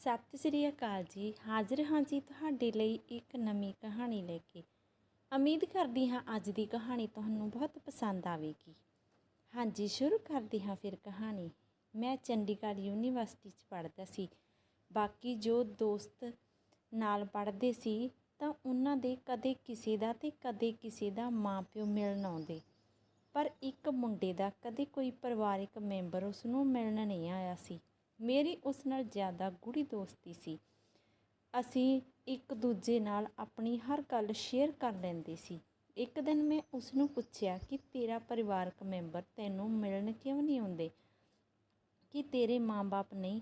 ਸਤਿ ਸ੍ਰੀ ਅਕਾਲ ਜੀ। ਹਾਜ਼ਰ ਹਾਂ ਜੀ ਤੁਹਾਡੇ ਲਈ ਇੱਕ ਨਵੀਂ ਕਹਾਣੀ ਲੈ ਕੇ। ਉਮੀਦ ਕਰਦੀ ਹਾਂ ਅੱਜ ਦੀ ਕਹਾਣੀ ਤੁਹਾਨੂੰ ਬਹੁਤ ਪਸੰਦ ਆਵੇਗੀ। ਹਾਂਜੀ, ਸ਼ੁਰੂ ਕਰਦੇ ਹਾਂ ਫਿਰ ਕਹਾਣੀ। ਮੈਂ ਚੰਡੀਗੜ੍ਹ ਯੂਨੀਵਰਸਿਟੀ 'ਚ ਪੜ੍ਹਦਾ ਸੀ। ਬਾਕੀ ਜੋ ਦੋਸਤ ਨਾਲ ਪੜ੍ਹਦੇ ਸੀ ਤਾਂ ਉਹਨਾਂ ਦੇ ਕਦੇ ਕਿਸੇ ਦਾ ਤੇ ਕਦੇ ਕਿਸੇ ਦਾ ਮਾਪਿਓ ਮਿਲਣ ਆਉਂਦੇ। ਪਰ ਇੱਕ ਮੁੰਡੇ ਦਾ ਕਦੇ ਕੋਈ ਪਰਿਵਾਰਿਕ ਮੈਂਬਰ ਉਸ ਨੂੰ ਮਿਲਣ ਨਹੀਂ ਆਇਆ ਸੀ। ਮੇਰੀ ਉਸ ਨਾਲ ਜ਼ਿਆਦਾ ਗੂੜੀ ਦੋਸਤੀ ਸੀ। ਅਸੀਂ ਇੱਕ ਦੂਜੇ ਨਾਲ ਆਪਣੀ ਹਰ ਗੱਲ ਸ਼ੇਅਰ ਕਰ ਲੈਂਦੇ ਸੀ। ਇੱਕ ਦਿਨ ਮੈਂ ਉਸ ਨੂੰ ਪੁੱਛਿਆ ਕਿ ਤੇਰਾ ਪਰਿਵਾਰਕ ਮੈਂਬਰ ਤੈਨੂੰ ਮਿਲਣ ਕਿਉਂ ਨਹੀਂ ਆਉਂਦੇ? ਕਿ ਤੇਰੇ ਮਾਂ-ਬਾਪ ਨਹੀਂ?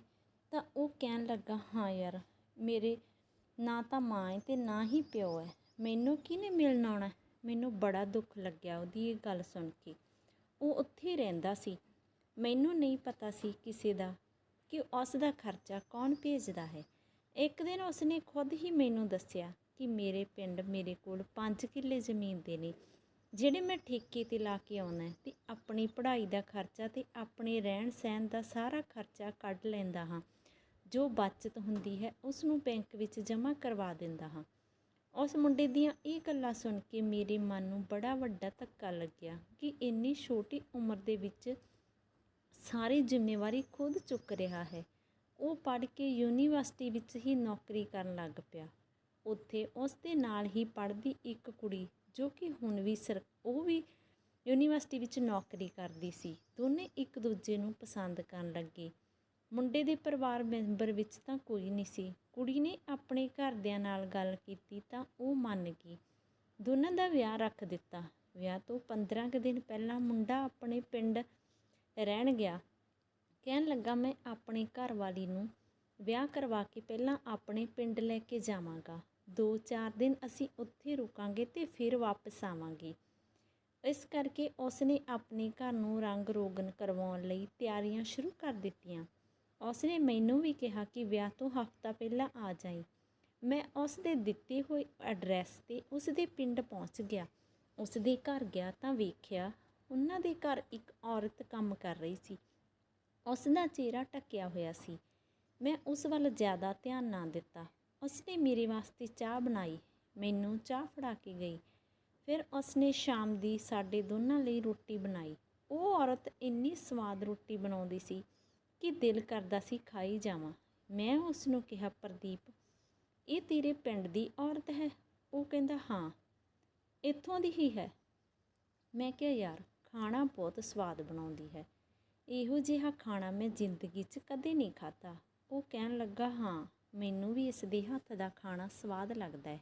ਤਾਂ ਉਹ ਕਹਿਣ ਲੱਗਾ, ਹਾਂ ਯਾਰ, ਮੇਰੇ ਨਾ ਤਾਂ ਮਾਂ ਹੈ ਤੇ ਨਾ ਹੀ ਪਿਓ ਹੈ ਮੈਨੂੰ ਕਿਹਨੇ ਮਿਲਣ ਆਉਣਾ? ਮੈਨੂੰ ਬੜਾ ਦੁੱਖ ਲੱਗਿਆ ਉਹਦੀ ਇਹ ਗੱਲ ਸੁਣ ਕੇ। ਉਹ ਉੱਥੇ ਰਹਿੰਦਾ ਸੀ। ਮੈਨੂੰ ਨਹੀਂ ਪਤਾ ਸੀ ਕਿਸੇ ਦਾ ਕਿ ਉਸ ਦਾ ਖਰਚਾ ਕੌਣ ਭੇਜਦਾ ਹੈ? ਇੱਕ ਦਿਨ ਉਸਨੇ ਖੁਦ ਹੀ ਮੈਨੂੰ ਦੱਸਿਆ ਕਿ ਮੇਰੇ ਪਿੰਡ ਮੇਰੇ ਕੋਲ 5 ਕਿੱਲੇ ਜ਼ਮੀਨ ਦੇ ਨੇ, ਜਿਹੜੇ ਮੈਂ ਠੇਕੇ ਤੇ ਲਾ ਕੇ ਆਉਣਾ ਹੈ ਤੇ ਆਪਣੀ ਪੜ੍ਹਾਈ ਦਾ ਖਰਚਾ ਤੇ ਆਪਣੇ ਰਹਿਣ ਸਹਿਣ ਦਾ ਸਾਰਾ ਖਰਚਾ ਕੱਢ ਲੈਂਦਾ ਹਾਂ। ਜੋ ਬਚਤ ਹੁੰਦੀ ਹੈ ਉਸ ਨੂੰ ਬੈਂਕ ਵਿੱਚ ਜਮ੍ਹਾਂ ਕਰਵਾ ਦਿੰਦਾ ਹਾਂ। ਉਸ ਮੁੰਡੇ ਦੀਆਂ ਇਹ ਗੱਲਾਂ ਸੁਣ ਕੇ ਮੇਰੇ ਮਨ ਨੂੰ ਬੜਾ ਵੱਡਾ ਧੱਕਾ ਲੱਗਿਆ ਕਿ ਇੰਨੀ ਛੋਟੀ ਉਮਰ ਦੇ ਵਿੱਚ ਸਾਰੀ ਜ਼ਿੰਮੇਵਾਰੀ ਖੁਦ ਚੁੱਕ ਰਿਹਾ ਹੈ। ਉਹ ਪੜ੍ਹ ਕੇ ਯੂਨੀਵਰਸਿਟੀ ਵਿੱਚ ਹੀ ਨੌਕਰੀ ਕਰਨ ਲੱਗ ਪਿਆ। ਉੱਥੇ ਉਸ ਦੇ ਨਾਲ ਹੀ ਪੜ੍ਹਦੀ ਇੱਕ ਕੁੜੀ ਜੋ ਕਿ ਹੁਣ ਵੀ ਸਰ, ਉਹ ਵੀ ਯੂਨੀਵਰਸਿਟੀ ਵਿੱਚ ਨੌਕਰੀ ਕਰਦੀ ਸੀ। ਦੋਨੇ ਇੱਕ ਦੂਜੇ ਨੂੰ ਪਸੰਦ ਕਰਨ ਲੱਗੇ। ਮੁੰਡੇ ਦੇ ਪਰਿਵਾਰ ਮੈਂਬਰ ਵਿੱਚ ਤਾਂ ਕੋਈ ਨਹੀਂ ਸੀ। ਕੁੜੀ ਨੇ ਆਪਣੇ ਘਰਦਿਆਂ ਨਾਲ ਗੱਲ ਕੀਤੀ ਤਾਂ ਉਹ ਮੰਨ ਗਈ। ਦੋਨਾਂ ਦਾ ਵਿਆਹ ਰੱਖ ਦਿੱਤਾ। ਵਿਆਹ ਤੋਂ 15 ਕੁ ਦਿਨ ਪਹਿਲਾਂ ਮੁੰਡਾ ਆਪਣੇ ਪਿੰਡ ਰਹਿਣ ਗਿਆ। ਕਹਿਣ ਲੱਗਾ, ਮੈਂ ਆਪਣੇ ਘਰਵਾਲੀ ਨੂੰ ਵਿਆਹ ਕਰਵਾ ਕੇ ਪਹਿਲਾਂ ਆਪਣੇ ਪਿੰਡ ਲੈ ਕੇ ਜਾਵਾਂਗਾ। 2-4 ਦਿਨ ਅਸੀਂ ਉੱਥੇ ਰੁਕਾਂਗੇ ਤੇ ਫਿਰ ਵਾਪਸ ਆਵਾਂਗੇ। ਇਸ ਕਰਕੇ ਉਸਨੇ ਆਪਣੇ ਘਰ ਨੂੰ ਰੰਗ ਰੋਗਨ ਕਰਵਾਉਣ ਲਈ ਤਿਆਰੀਆਂ ਸ਼ੁਰੂ ਕਰ ਦਿੱਤੀਆਂ। ਉਸਨੇ ਮੈਨੂੰ ਵੀ ਕਿਹਾ ਕਿ ਵਿਆਹ ਤੋਂ ਹਫ਼ਤਾ ਪਹਿਲਾਂ ਆ ਜਾਈ। ਮੈਂ ਉਸ ਦੇ ਦਿੱਤੇ ਹੋਏ ਐਡਰੈਸ ਤੇ ਉਸ ਦੇ ਪਿੰਡ ਪਹੁੰਚ ਗਿਆ। ਉਸ ਦੇ ਘਰ ਗਿਆ ਤਾਂ ਵੇਖਿਆ ਉਹਨਾਂ ਦੇ ਘਰ ਇੱਕ ਔਰਤ ਕੰਮ ਕਰ ਰਹੀ ਸੀ। ਉਸ ਦਾ ਚਿਹਰਾ ਢੱਕਿਆ ਹੋਇਆ ਸੀ। ਮੈਂ ਉਸ ਵੱਲ ਜ਼ਿਆਦਾ ਧਿਆਨ ਨਾ ਦਿੱਤਾ। ਉਸਨੇ ਮੇਰੇ ਵਾਸਤੇ ਚਾਹ ਬਣਾਈ। ਮੈਨੂੰ ਚਾਹ ਫੜਾ ਕੇ ਗਈ। ਫਿਰ ਉਸਨੇ ਸ਼ਾਮ ਦੀ ਸਾਡੇ ਦੋਨਾਂ ਲਈ ਰੋਟੀ ਬਣਾਈ। ਉਹ ਔਰਤ ਇੰਨੀ ਸਵਾਦ ਰੋਟੀ ਬਣਾਉਂਦੀ ਸੀ ਕਿ ਦਿਲ ਕਰਦਾ ਸੀ ਖਾਈ ਜਾਵਾਂ। ਮੈਂ ਉਸ ਨੂੰ ਕਿਹਾ, ਪ੍ਰਦੀਪ, ਇਹ ਤੇਰੇ ਪਿੰਡ ਦੀ ਔਰਤ ਹੈ? ਉਹ ਕਹਿੰਦਾ, ਹਾਂ, ਇੱਥੋਂ ਦੀ ਹੀ ਹੈ। ਮੈਂ ਕਿਹਾ, ਯਾਰ ਖਾਣਾ ਬਹੁਤ ਸਵਾਦ ਬਣਾਉਂਦੀ ਹੈ। ਇਹੋ ਜਿਹਾ ਖਾਣਾ ਮੈਂ ਜ਼ਿੰਦਗੀ 'ਚ ਕਦੇ ਨਹੀਂ ਖਾਧਾ। ਉਹ ਕਹਿਣ ਲੱਗਾ, ਹਾਂ, ਮੈਨੂੰ ਵੀ ਇਸ ਦੇ ਹੱਥ ਦਾ ਖਾਣਾ ਸਵਾਦ ਲੱਗਦਾ ਹੈ।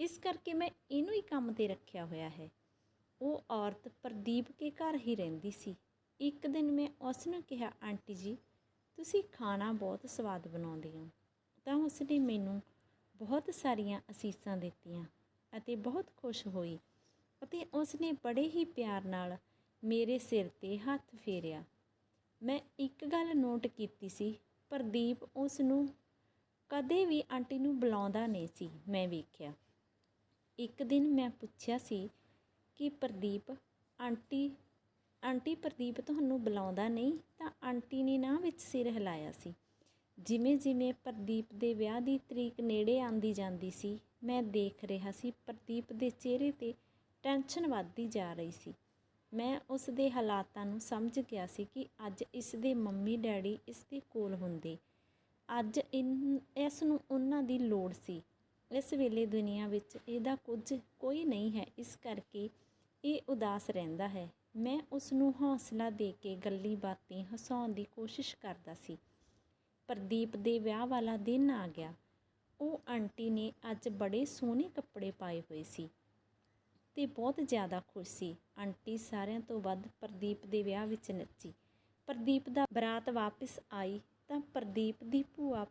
ਇਸ ਕਰਕੇ ਮੈਂ ਇਹਨੂੰ ਹੀ ਕੰਮ ਤੇ ਰੱਖਿਆ ਹੋਇਆ ਹੈ। ਉਹ ਔਰਤ ਪ੍ਰਦੀਪ ਕੇ ਘਰ ਹੀ ਰਹਿੰਦੀ ਸੀ। ਇੱਕ ਦਿਨ ਮੈਂ ਉਸ ਨੂੰ ਕਿਹਾ, ਆਂਟੀ ਜੀ, ਤੁਸੀਂ ਖਾਣਾ ਬਹੁਤ ਸਵਾਦ ਬਣਾਉਂਦੇ ਹੋ। ਤਾਂ ਉਸਨੇ ਮੈਨੂੰ ਬਹੁਤ ਸਾਰੀਆਂ ਅਸੀਸਾਂ ਦਿੱਤੀਆਂ ਅਤੇ ਬਹੁਤ ਖੁਸ਼ ਹੋਈ ਅਤੇ ਉਸਨੇ ਬੜੇ ਹੀ ਪਿਆਰ ਨਾਲ ਮੇਰੇ ਸਿਰ ਤੇ ਹੱਥ ਫੇਰਿਆ। ਮੈਂ ਇੱਕ ਗੱਲ ਨੋਟ ਕੀਤੀ ਸੀ, ਪ੍ਰਦੀਪ ਉਸ ਨੂੰ ਕਦੇ ਵੀ ਆਂਟੀ ਨੂੰ ਬੁਲਾਉਂਦਾ ਨਹੀਂ ਸੀ, ਮੈਂ ਵੇਖਿਆ। ਇੱਕ ਦਿਨ ਮੈਂ ਪੁੱਛਿਆ ਸੀ ਕਿ ਪ੍ਰਦੀਪ, ਆਂਟੀ ਆਂਟੀ ਪ੍ਰਦੀਪ ਤੁਹਾਨੂੰ ਬੁਲਾਉਂਦਾ ਨਹੀਂ? ਤਾਂ ਆਂਟੀ ਨੇ ਨਾ ਵਿੱਚ ਸਿਰ ਹਿਲਾਇਆ ਸੀ। ਜਿਵੇਂ ਜਿਵੇਂ ਪ੍ਰਦੀਪ ਦੇ ਵਿਆਹ ਦੀ ਤਰੀਕ ਨੇੜੇ ਆਂਦੀ ਜਾਂਦੀ ਸੀ, ਮੈਂ ਦੇਖ ਰਿਹਾ ਸੀ ਪ੍ਰਦੀਪ ਦੇ ਚਿਹਰੇ ਤੇ ਟੈਨਸ਼ਨ ਵੱਧਦੀ ਜਾ ਰਹੀ ਸੀ। ਮੈਂ ਉਸ ਦੇ ਹਾਲਾਤਾਂ ਨੂੰ ਸਮਝ ਗਿਆ ਸੀ ਕਿ ਅੱਜ ਇਸ ਦੇ ਮੰਮੀ ਡੈਡੀ ਇਸ ਦੇ ਕੋਲ ਹੁੰਦੇ। ਅੱਜ ਇਨ, ਇਸ ਨੂੰ ਉਹਨਾਂ ਦੀ ਲੋੜ ਸੀ। ਇਸ ਵੇਲੇ ਦੁਨੀਆ ਵਿੱਚ ਇਹਦਾ ਕੁਝ ਕੋਈ ਨਹੀਂ ਹੈ, ਇਸ ਕਰਕੇ ਇਹ ਉਦਾਸ ਰਹਿੰਦਾ ਹੈ। ਮੈਂ ਉਸ ਨੂੰ ਹੌਸਲਾ ਦੇ ਕੇ ਗੱਲੀ ਬਾਤੀ ਹਸਾਉਣ ਦੀ ਕੋਸ਼ਿਸ਼ ਕਰਦਾ ਸੀ। ਪ੍ਰਦੀਪ ਦੇ ਵਿਆਹ ਵਾਲਾ ਦਿਨ ਆ ਗਿਆ। ਉਹ ਆਂਟੀ ਨੇ ਅੱਜ ਬੜੇ ਸੋਹਣੇ ਕੱਪੜੇ ਪਾਏ ਹੋਏ ਸੀ। ਤੇ ਬਹੁਤ ਜ਼ਿਆਦਾ ਖੁਸ਼ ਸੀ। ਆਂਟੀ ਸਾਰਿਆਂ ਤੋਂ ਵੱਧ ਪ੍ਰਦੀਪ ਦੇ ਵਿਆਹ ਵਿੱਚ ਨੱਚੀ। ਪ੍ਰਦੀਪ ਦਾ ਬਰਾਤ ਵਾਪਸ ਆਈ ਤਾਂ ਪ੍ਰਦੀਪ ਦੀ ਭੂਆ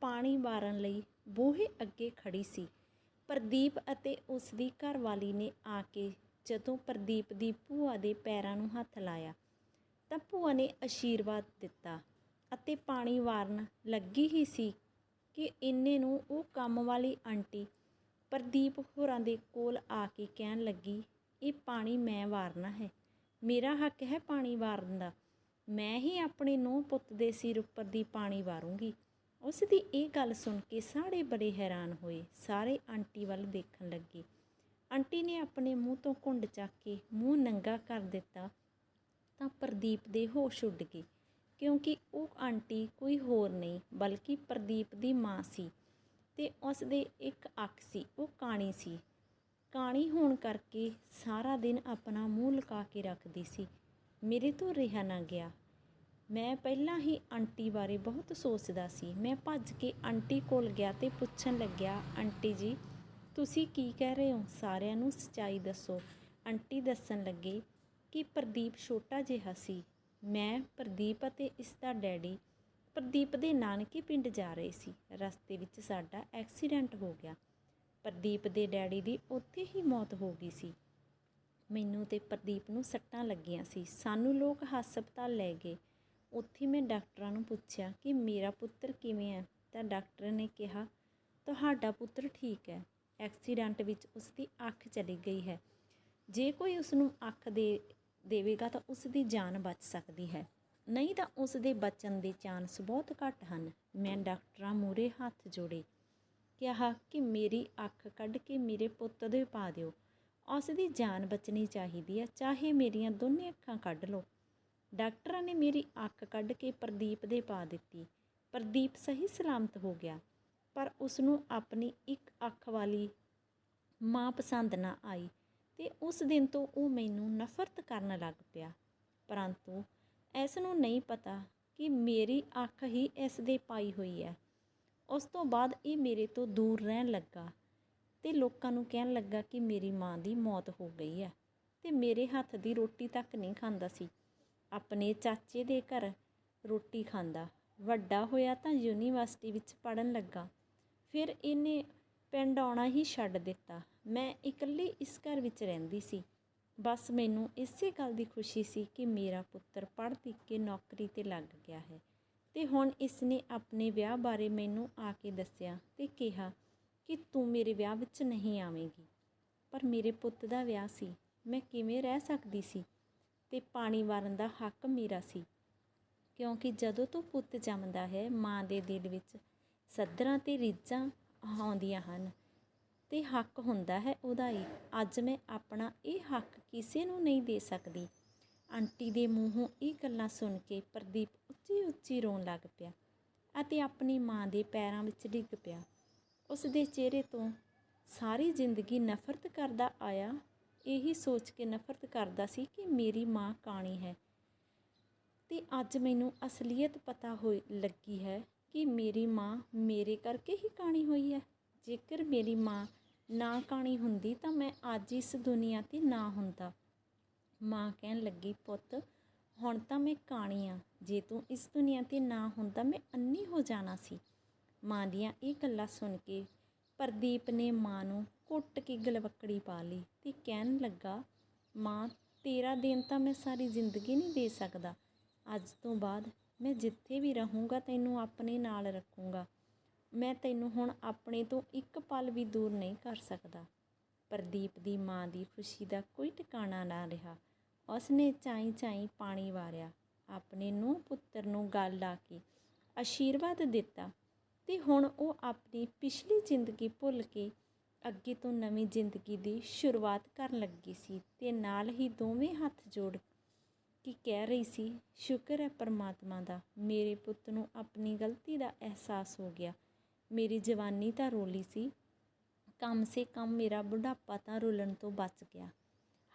ਪਾਣੀ ਵਾਰਨ ਲਈ ਬੂਹੇ ਅੱਗੇ ਖੜੀ ਸੀ। ਪ੍ਰਦੀਪ ਅਤੇ ਉਸ ਦੀ ਘਰਵਾਲੀ ਨੇ ਆ ਕੇ ਜਦੋਂ ਪ੍ਰਦੀਪ ਦੀ ਭੂਆ ਦੇ ਪੈਰਾਂ ਨੂੰ ਹੱਥ ਲਾਇਆ ਤਾਂ ਭੂਆ ਨੇ ਅਸ਼ੀਰਵਾਦ ਦਿੱਤਾ ਅਤੇ ਪਾਣੀ ਵਾਰਨ ਲੱਗੀ ਹੀ ਸੀ ਕਿ ਇੰਨੇ ਨੂੰ ਉਹ ਕੰਮ ਵਾਲੀ ਆਂਟੀ ਪ੍ਰਦੀਪ ਹੋਰਾਂ ਦੇ ਕੋਲ ਆ ਕੇ ਕਹਿਣ ਲੱਗੀ, ਇਹ ਪਾਣੀ ਮੈਂ ਵਾਰਨਾ ਹੈ। ਮੇਰਾ ਹੱਕ ਹੈ ਪਾਣੀ ਵਾਰਨ ਦਾ। ਮੈਂ ਹੀ ਆਪਣੇ ਨੂੰਹ ਪੁੱਤ ਦੇ ਸਿਰ ਉੱਪਰ ਦੀ ਪਾਣੀ ਵਾਰੂੰਗੀ। ਉਸ ਦੀ ਇਹ ਗੱਲ ਸੁਣ ਕੇ ਸਾਰੇ ਬੜੇ ਹੈਰਾਨ ਹੋਏ। ਸਾਰੇ ਆਂਟੀ ਵੱਲ ਦੇਖਣ ਲੱਗੇ। ਆਂਟੀ ਨੇ ਆਪਣੇ ਮੂੰਹ ਤੋਂ ਘੁੰਡ ਚੱਕ ਕੇ ਮੂੰਹ ਨੰਗਾ ਕਰ ਦਿੱਤਾ ਤਾਂ ਪ੍ਰਦੀਪ ਦੇ ਹੋਸ਼ ਉੱਡ ਗਏ, ਕਿਉਂਕਿ ਉਹ ਆਂਟੀ ਕੋਈ ਹੋਰ ਨਹੀਂ, ਬਲਕਿ ਪ੍ਰਦੀਪ ਦੀ ਮਾਂ ਸੀ। ਅਤੇ ਉਸ ਦੇ ਇੱਕ ਅੱਖ ਸੀ, ਉਹ ਕਾਣੀ ਸੀ। ਕਾਣੀ ਹੋਣ ਕਰਕੇ ਸਾਰਾ ਦਿਨ ਆਪਣਾ ਮੂੰਹ ਲੁਕਾ ਕੇ ਰੱਖਦੀ ਸੀ। ਮੇਰੇ ਤੋਂ ਰਿਹਾ ਨਾ ਗਿਆ। ਮੈਂ ਪਹਿਲਾਂ ਹੀ ਆਂਟੀ ਬਾਰੇ ਬਹੁਤ ਸੋਚਦਾ ਸੀ। ਮੈਂ ਭੱਜ ਕੇ ਆਂਟੀ ਕੋਲ ਗਿਆ ਤੇ ਪੁੱਛਣ ਲੱਗਿਆ, ਆਂਟੀ ਜੀ, ਤੁਸੀਂ ਕੀ ਕਹਿ ਰਹੇ ਹੋ? ਸਾਰਿਆਂ ਨੂੰ ਸੱਚਾਈ ਦੱਸੋ। ਆਂਟੀ ਦੱਸਣ ਲੱਗੇ ਕਿ ਪ੍ਰਦੀਪ ਛੋਟਾ ਜਿਹਾ ਸੀ। ਮੈਂ ਪ੍ਰਦੀਪ ਅਤੇ ਇਸ ਦਾ ਡੈਡੀ ਪ੍ਰਦੀਪ ਦੇ ਨਾਨਕੇ ਪਿੰਡ ਜਾ ਰਹੇ ਸੀ। ਰਸਤੇ ਵਿੱਚ ਸਾਡਾ ਐਕਸੀਡੈਂਟ ਹੋ ਗਿਆ। ਪ੍ਰਦੀਪ ਦੇ ਡੈਡੀ ਦੀ ਉੱਥੇ ਹੀ ਮੌਤ ਹੋ ਗਈ ਸੀ। ਮੈਨੂੰ ਤੇ ਪ੍ਰਦੀਪ ਨੂੰ ਸੱਟਾਂ ਲੱਗੀਆਂ ਸੀ। ਸਾਨੂੰ ਲੋਕ ਹਸਪਤਾਲ ਲੈ ਗਏ। ਉੱਥੇ ਮੈਂ ਡਾਕਟਰਾਂ ਨੂੰ ਪੁੱਛਿਆ ਕਿ, ਮੇਰਾ ਪੁੱਤਰ ਕਿਵੇਂ ਹੈ? ਤਾਂ ਡਾਕਟਰ ਨੇ ਕਿਹਾ, ਤੁਹਾਡਾ ਪੁੱਤਰ ਠੀਕ ਹੈ। ਐਕਸੀਡੈਂਟ ਵਿੱਚ ਉਸ ਦੀ ਅੱਖ ਚਲੀ ਗਈ ਹੈ। ਜੇ ਕੋਈ ਉਸ ਨੂੰ ਅੱਖ ਦੇ ਦੇਵੇਗਾ ਤਾਂ ਉਸ ਦੀ ਜਾਨ ਬਚ ਸਕਦੀ ਹੈ। ਨਹੀਂ ਤਾਂ ਉਸ ਦੇ ਬਚਣ ਦੇ ਚਾਂਸ ਬਹੁਤ ਘੱਟ ਹਨ। ਮੈਂ ਡਾਕਟਰਾਂ ਮੂਰੇ ਹੱਥ ਜੋੜੇ, ਕਿਹਾ ਕਿ ਮੇਰੀ ਅੱਖ ਕੱਢ ਕੇ ਮੇਰੇ ਪੁੱਤ ਦੇ ਪਾ ਦਿਓ। ਉਸ ਦੀ ਜਾਨ ਬਚਣੀ ਚਾਹੀਦੀ ਹੈ, ਚਾਹੇ ਮੇਰੀਆਂ ਦੋਨੇ ਅੱਖਾਂ ਕੱਢ ਲਓ। ਡਾਕਟਰਾਂ ਨੇ ਮੇਰੀ ਅੱਖ ਕੱਢ ਕੇ ਪ੍ਰਦੀਪ ਦੇ ਪਾ ਦਿੱਤੀ। ਪ੍ਰਦੀਪ ਸਹੀ ਸਲਾਮਤ ਹੋ ਗਿਆ, ਪਰ ਉਸ ਨੂੰ ਆਪਣੀ ਇੱਕ ਅੱਖ ਵਾਲੀ ਮਾਂ ਪਸੰਦ ਨਾ ਆਈ ਤੇ ਉਸ ਦਿਨ ਤੋਂ ਉਹ ਮੈਨੂੰ ਨਫ਼ਰਤ ਕਰਨ ਲੱਗ ਪਿਆ। ਪਰੰਤੂ ਇਸ ਨੂੰ ਨਹੀਂ ਪਤਾ ਕਿ ਮੇਰੀ ਅੱਖ ਹੀ ਇਸ ਦੇ ਪਾਈ ਹੋਈ ਹੈ। ਉਸ ਤੋਂ ਬਾਅਦ ਇਹ ਮੇਰੇ ਤੋਂ ਦੂਰ ਰਹਿਣ ਲੱਗਾ ਤੇ ਲੋਕਾਂ ਨੂੰ ਕਹਿਣ ਲੱਗਾ ਕਿ ਮੇਰੀ ਮਾਂ ਦੀ ਮੌਤ ਹੋ ਗਈ ਹੈ ਤੇ ਮੇਰੇ ਹੱਥ ਦੀ ਰੋਟੀ ਤੱਕ ਨਹੀਂ ਖਾਂਦਾ ਸੀ। ਆਪਣੇ ਚਾਚੇ ਦੇ ਘਰ ਰੋਟੀ ਖਾਂਦਾ, ਵੱਡਾ ਹੋਇਆ ਤਾਂ ਯੂਨੀਵਰਸਿਟੀ ਵਿੱਚ ਪੜਨ ਲੱਗਾ। ਫਿਰ ਇਹਨੇ ਪਿੰਡ ਆਉਣਾ ਹੀ ਛੱਡ ਦਿੱਤਾ। ਮੈਂ ਇਕੱਲੀ ਇਸ ਘਰ ਵਿੱਚ ਰਹਿੰਦੀ ਸੀ। ਬਸ ਮੈਨੂੰ ਇਸੇ ਗੱਲ ਦੀ ਖੁਸ਼ੀ ਸੀ ਕਿ ਮੇਰਾ ਪੁੱਤਰ ਪੜ੍ਹ ਲਿਖ ਕੇ ਨੌਕਰੀ ਤੇ ਲੱਗ ਗਿਆ ਹੈ। ਤੇ ਹੁਣ ਇਸ ਨੇ ਆਪਣੇ ਵਿਆਹ ਬਾਰੇ ਮੈਨੂੰ ਆ ਕੇ ਦੱਸਿਆ ਤੇ ਕਿਹਾ ਕਿ ਤੂੰ ਮੇਰੇ ਵਿਆਹ ਵਿੱਚ ਨਹੀਂ ਆਵੇਂਗੀ। ਪਰ ਮੇਰੇ ਪੁੱਤ ਦਾ ਵਿਆਹ ਸੀ। ਮੈਂ ਕਿਵੇਂ ਰਹਿ ਸਕਦੀ ਸੀ? ਤੇ ਪਾਣੀ ਵਾਰਨ ਦਾ ਹੱਕ ਮੇਰਾ ਸੀ। ਕਿਉਂਕਿ ਜਦੋਂ ਤੋਂ ਪੁੱਤ ਜੰਮਦਾ ਹੈ, ਮਾਂ ਦੇ ਦਿਲ ਵਿੱਚ ਸੱਦਰਾਂ ਤੇ ਰੀਝਾਂ ਆਉਂਦੀਆਂ ਹਨ। ਤੇ ਹੱਕ ਹੁੰਦਾ ਹੈ ਉਹਦਾ ਹੀ ਅੱਜ ਮੈਂ ਆਪਣਾ ਇਹ ਹੱਕ ਕਿਸੇ ਨੂੰ ਨਹੀਂ ਦੇ ਸਕਦੀ। ਆਂਟੀ ਦੇ ਮੂੰਹੋਂ ਇਹ ਗੱਲਾਂ ਸੁਣ ਕੇ ਪ੍ਰਦੀਪ ਉੱਚੀ ਉੱਚੀ ਰੋਣ ਲੱਗ ਪਿਆ ਅਤੇ ਆਪਣੀ ਮਾਂ ਦੇ ਪੈਰਾਂ ਵਿੱਚ ਡਿੱਗ ਪਿਆ। ਉਸ ਦੇ ਚਿਹਰੇ ਤੋਂ ਸਾਰੀ ਜ਼ਿੰਦਗੀ ਨਫ਼ਰਤ ਕਰਦਾ ਆਇਆ। ਇਹੀ ਸੋਚ ਕੇ ਨਫ਼ਰਤ ਕਰਦਾ ਸੀ ਕਿ ਮੇਰੀ ਮਾਂ ਕਾਣੀ ਹੈ। ਤੇ ਅੱਜ ਮੈਨੂੰ ਅਸਲੀਅਤ ਪਤਾ ਹੋਈ ਲੱਗੀ ਹੈ ਕਿ ਮੇਰੀ ਮਾਂ ਮੇਰੇ ਕਰਕੇ ਹੀ ਕਾਣੀ ਹੋਈ ਹੈ। ਜੇਕਰ ਮੇਰੀ ਮਾਂ ਨਾ ਕਾਣੀ ਹੁੰਦੀ ਤਾਂ ਮੈਂ ਅੱਜ ਇਸ ਦੁਨੀਆ ਤੇ ਨਾ ਹੁੰਦਾ। ਮਾਂ ਕਹਿਣ ਲੱਗੀ, ਪੁੱਤ, ਹੁਣ ਤਾਂ ਮੈਂ ਕਾਣੀ ਆ। ਜੇ ਤੂੰ ਇਸ ਦੁਨੀਆ ਤੇ ਨਾ ਹੁੰਦਾ, ਮੈਂ ਅੰਨੀ ਹੋ ਜਾਣਾ ਸੀ। ਮਾਂ ਦੀਆਂ ਇਹ ਗੱਲਾਂ ਸੁਣ ਕੇ ਪ੍ਰਦੀਪ ਨੇ ਮਾਂ ਨੂੰ ਘੁੱਟ ਕੇ ਗਲਵੱਕੜੀ ਪਾ ਲਈ ਤੇ ਕਹਿਣ ਲੱਗਾ, ਮਾਂ, ਤੇਰਾ ਦਿਨ ਤਾਂ ਮੈਂ ਸਾਰੀ ਜ਼ਿੰਦਗੀ ਨਹੀਂ ਦੇ ਸਕਦਾ। ਅੱਜ ਤੋਂ ਬਾਅਦ ਮੈਂ ਜਿੱਥੇ ਵੀ ਰਹੂੰਗਾ, ਤੈਨੂੰ ਆਪਣੇ ਨਾਲ ਰੱਖੂੰਗਾ। ਮੈਂ ਤੈਨੂੰ ਹੁਣ ਆਪਣੇ ਤੋਂ ਇੱਕ ਪਲ ਵੀ ਦੂਰ ਨਹੀਂ ਕਰ ਸਕਦਾ। ਪ੍ਰਦੀਪ ਦੀ ਮਾਂ ਦੀ ਖੁਸ਼ੀ ਦਾ ਕੋਈ ਟਿਕਾਣਾ ਨਾ ਰਿਹਾ। ਉਸਨੇ ਚਾਈ ਚਾਈ ਪਾਣੀ ਵਾਰਿਆ। ਆਪਣੇ ਨੂੰ ਪੁੱਤਰ ਨੂੰ ਗੱਲ ਲਾ ਕੇ ਆਸ਼ੀਰਵਾਦ ਦਿੱਤਾ ਤੇ ਹੁਣ ਉਹ ਆਪਣੀ ਪਿਛਲੀ ਜ਼ਿੰਦਗੀ ਭੁੱਲ ਕੇ ਅੱਗੇ ਤੋਂ ਨਵੀਂ ਜ਼ਿੰਦਗੀ ਦੀ ਸ਼ੁਰੂਆਤ ਕਰਨ ਲੱਗੀ ਸੀ ਤੇ ਨਾਲ ਹੀ ਦੋਵੇਂ ਹੱਥ ਜੋੜ ਕੇ ਕਹਿ ਰਹੀ ਸੀ, ਸ਼ੁਕਰ ਹੈ ਪਰਮਾਤਮਾ ਦਾ ਮੇਰੇ ਪੁੱਤ ਨੂੰ ਆਪਣੀ ਗਲਤੀ ਦਾ ਅਹਿਸਾਸ ਹੋ ਗਿਆ। ਮੇਰੀ ਜਵਾਨੀ ਤਾਂ ਰੋਲੀ ਸੀ। ਕਮ ਸੇ ਕਮ ਮੇਰਾ ਬੁਢਾਪਾ ਤਾਂ ਰੁਲਣ ਤੋਂ ਬਚ ਗਿਆ।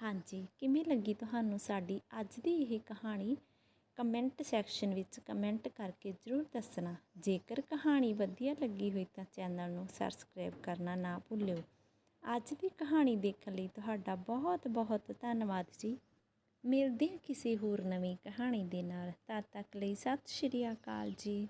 ਹਾਂਜੀ, ਕਿਵੇਂ ਲੱਗੀ ਤੁਹਾਨੂੰ ਸਾਡੀ ਅੱਜ ਦੀ ਇਹ ਕਹਾਣੀ? ਕਮੈਂਟ ਸੈਕਸ਼ਨ ਵਿੱਚ ਕਮੈਂਟ ਕਰਕੇ ਜ਼ਰੂਰ ਦੱਸਣਾ। ਜੇਕਰ ਕਹਾਣੀ ਵਧੀਆ ਲੱਗੀ ਹੋਈ ਤਾਂ ਚੈਨਲ ਨੂੰ ਸਬਸਕ੍ਰਾਈਬ ਕਰਨਾ ਨਾ ਭੁੱਲਿਓ। ਅੱਜ ਦੀ ਕਹਾਣੀ ਦੇਖਣ ਲਈ ਤੁਹਾਡਾ ਬਹੁਤ ਬਹੁਤ ਧੰਨਵਾਦ ਜੀ। ਮਿਲਦੇ ਹਾਂ ਕਿਸੇ ਹੋਰ ਨਵੀਂ ਕਹਾਣੀ ਦੇ ਨਾਲ। ਤਦ ਤੱਕ ਲਈ ਸਤਿ ਸ਼੍ਰੀ ਅਕਾਲ ਜੀ।